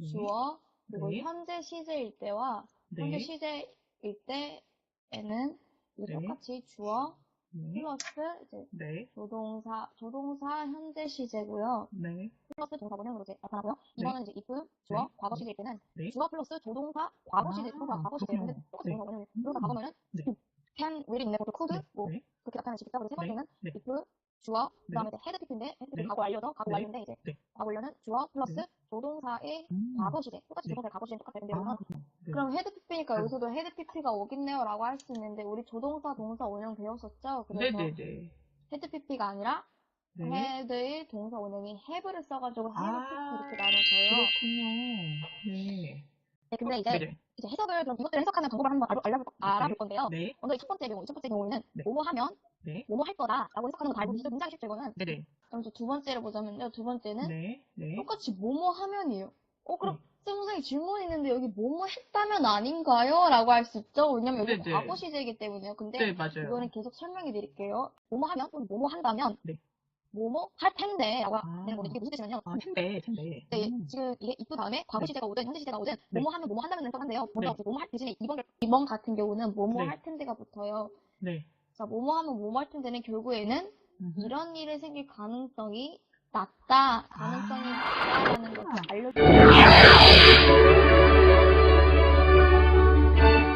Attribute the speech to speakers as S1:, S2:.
S1: 네.
S2: 주어, 그리고
S1: 네.
S2: 현재 시제일 때와 현재
S1: 네.
S2: 시제일 때에는
S1: 네.
S2: 똑같이 주어
S1: 네.
S2: 플러스 이제
S1: 네.
S2: 조동사, 조동사 현재 시제고요.
S1: 네.
S2: 플러스 동사 원형으로 이제 나타나고요.
S1: 네.
S2: 이거는 이제 if, 주어,
S1: 네.
S2: 과거 시제일 때는
S1: 네.
S2: 주어 플러스 조동사, 과거
S1: 아,
S2: 시제, 동사, 과거 시제인데
S1: 그렇군요.
S2: 똑같이
S1: 네.
S2: 동사 원형이 동사
S1: 음.
S2: 과거면은
S1: 네.
S2: can, will 보통 could,
S1: 네.
S2: 뭐
S1: 네.
S2: 그렇게 나타나는 직접적으로 세
S1: 네.
S2: 번째는
S1: 네.
S2: if, 주어,
S1: 네.
S2: 그다음에 pp인데 head pp
S1: 네.
S2: 과거 완료죠. 과거
S1: 네.
S2: 완료인데 이제
S1: 네.
S2: 과거 완료는 주어 플러스
S1: 네.
S2: 조동사의
S1: 음.
S2: 과거 시제. 똑같이
S1: 네.
S2: 조동사의 과거 시제 똑같은데
S1: 아,
S2: 그러면
S1: 네.
S2: 그럼 헤드 pp니까
S1: 네.
S2: 여기서도 헤드 pp가 오겠네요 라고 할 수 있는데 우리 조동사 동사 원형 배웠었죠? 그래서
S1: 네네네.
S2: 헤드 pp가 아니라
S1: 네.
S2: 헤드의 동사 원형이 have를 써가지고 헤드
S1: 아,
S2: 이렇게 나눠져요.
S1: 그렇군요. 네.
S2: 네, 근데 이제
S1: 네네.
S2: 이제 해석을 그럼 이것들을 해석하는 방법을 한번 알아, 알아볼, 알아볼 건데요.
S1: 네.
S2: 먼저 첫 번째 경우, 첫 번째 경우에는
S1: 네.
S2: 뭐뭐 하면
S1: 네.
S2: 뭐뭐 할 거다라고 해석하는 거다 알고 계시죠? 굉장히 쉽죠 이거는.
S1: 네네.
S2: 그럼 이제 두 번째를 보자면요. 두 번째는
S1: 네. 네.
S2: 똑같이 뭐뭐 하면이에요. 어, 그럼
S1: 네.
S2: 선생님 질문이 있는데 여기 뭐뭐 했다면 아닌가요? 라고 할 수 있죠. 왜냐면 여기
S1: 네네.
S2: 과거 시제이기 때문에요. 근데
S1: 네, 맞아요.
S2: 이거는 계속 설명해 드릴게요. 뭐뭐 하면 또는 뭐뭐 한다면
S1: 네.
S2: 뭐뭐 할 텐데 라고
S1: 아.
S2: 되는 건데 이게 무슨 뜻이냐면요.
S1: 아, 텐데, 텐데.
S2: 네,
S1: 음.
S2: 지금 이게 if 다음에 과거
S1: 네.
S2: 시제가 오든 현재 시제가 오든
S1: 네.
S2: 뭐뭐 하면 뭐뭐 한다는 해석한데요. 먼저
S1: 네.
S2: 뭐뭐 할 대신에 2번, 2번 같은 경우는 뭐뭐
S1: 네.
S2: 할 텐데가 붙어요.
S1: 네.
S2: 자, 뭐뭐 하면 뭐뭐 할 텐데는 결국에는. 이런 일이 생길 가능성이 낮다, 가능성이
S1: 아.
S2: 낮다라는 것을 알려주는